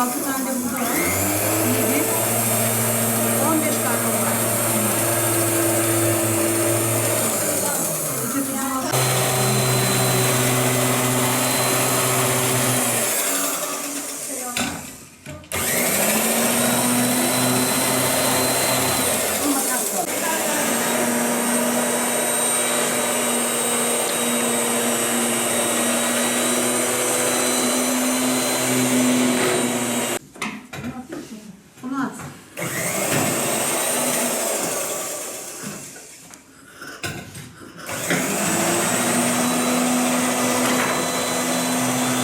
6 tane de burada var. 7, 15 tane var. Öteki yana- Bu makas var. Bunu at.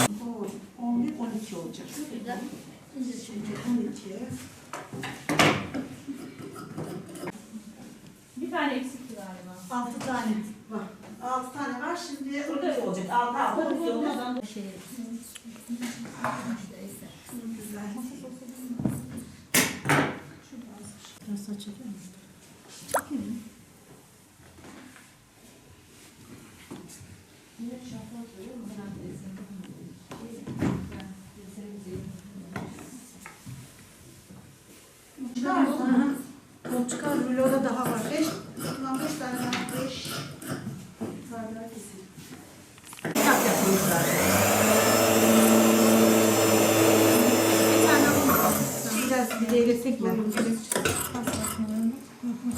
Bu 11, 12 olacak. 12. Bir tane eksikti galiba. 6 tane var. 6 tane var. Şimdi 12 olacak. 6 6 12 olacak. Şey, Güzel.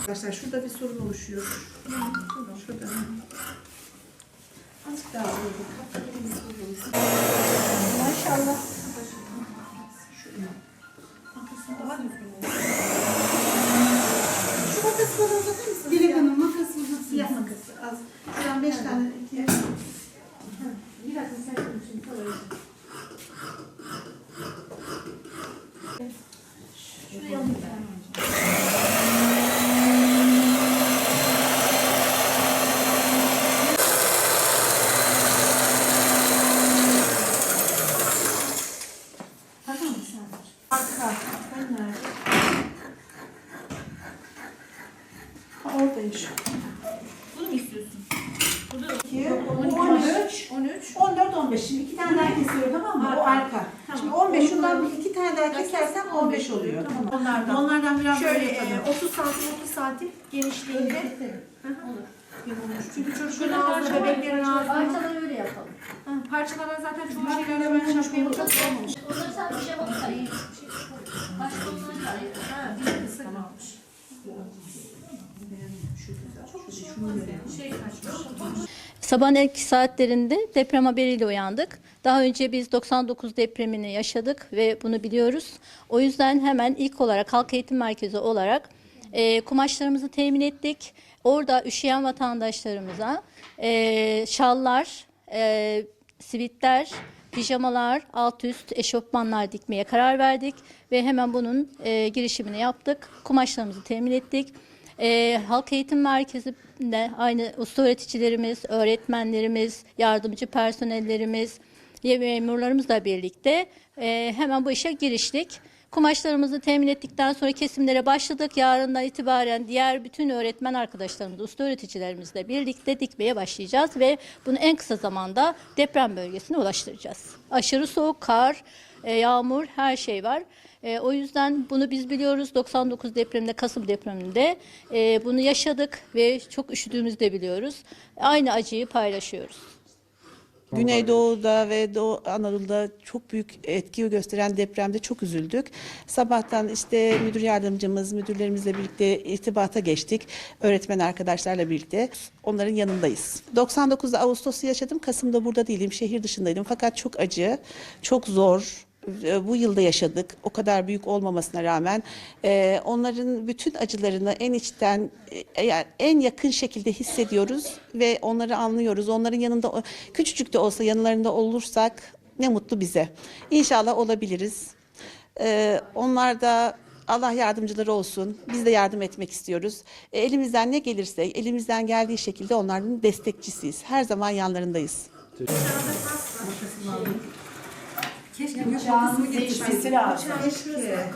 Arkadaşlar şurada bir sorun oluşuyor. Şurada. Azıcık daha oluşuyor. Maşallah. Şu makası bana uzatır mısın? Dilek Hanım makası uzat. Siyah makası. Az. Şuradan beş tane. Bir dakika sen konuşun. Şuraya alayım ben. Tamam mı sen? Arka. Ben nerede? Ha, oradayım şu. Bunu mu istiyorsun? 2, 13, 13. 14, 15. Şimdi iki tane daha kesiyorum tamam mı? O arka. Tamam. Şimdi 15 şundan bir iki tane daha kesersem 15 oluyor. Tamam. Onlardan. Onlardan biraz Şöyle e, yapalım. 30 santim 30 santim genişliğinde. Olur. Çünkü Şurada ağzı, bebeklerin ağzı. Parçaları öyle yapalım. Hı, Parçalara zaten çoğu hemen ben çok şapkayı olmuş. yapacağım. Onları sen bir şey yapalım. iyi. Başka onları da iyi. Ha, bir almış. Şu güzel. Şunu verelim. Şey kaçmış. Sabahın ilk saatlerinde deprem haberiyle uyandık. Daha önce biz 99 depremini yaşadık ve bunu biliyoruz. O yüzden hemen ilk olarak Halk Eğitim Merkezi olarak e, kumaşlarımızı temin ettik. Orada üşüyen vatandaşlarımıza e, şallar, e, sivitler, pijamalar, alt üst eşofmanlar dikmeye karar verdik ve hemen bunun e, girişimini yaptık. Kumaşlarımızı temin ettik. Ee, Halk Eğitim Merkezi'nde aynı usta öğreticilerimiz, öğretmenlerimiz, yardımcı personellerimiz, memurlarımızla birlikte e, hemen bu işe giriştik. Kumaşlarımızı temin ettikten sonra kesimlere başladık. Yarından itibaren diğer bütün öğretmen arkadaşlarımız, usta öğreticilerimizle birlikte dikmeye başlayacağız ve bunu en kısa zamanda deprem bölgesine ulaştıracağız. Aşırı soğuk, kar, e, yağmur her şey var. E, o yüzden bunu biz biliyoruz. 99 depreminde, Kasım depreminde e, bunu yaşadık ve çok üşüdüğümüzü de biliyoruz. Aynı acıyı paylaşıyoruz. Güneydoğu'da ve Doğu Anadolu'da çok büyük etki gösteren depremde çok üzüldük. Sabahtan işte müdür yardımcımız, müdürlerimizle birlikte irtibata geçtik. Öğretmen arkadaşlarla birlikte onların yanındayız. 99 Ağustos'u yaşadım. Kasım'da burada değilim, şehir dışındaydım. Fakat çok acı, çok zor. E, Bu yılda yaşadık. O kadar büyük olmamasına rağmen e, onların bütün acılarını en içten, e, yani en yakın şekilde hissediyoruz ve onları anlıyoruz. Onların yanında küçücük de olsa yanlarında olursak ne mutlu bize. İnşallah olabiliriz. E, onlar da Allah yardımcıları olsun. Biz de yardım etmek istiyoruz. E, elimizden ne gelirse, elimizden geldiği şekilde onların destekçisiyiz. Her zaman yanlarındayız. Keşke büyük makasımı getirmesi lazım. Keşke.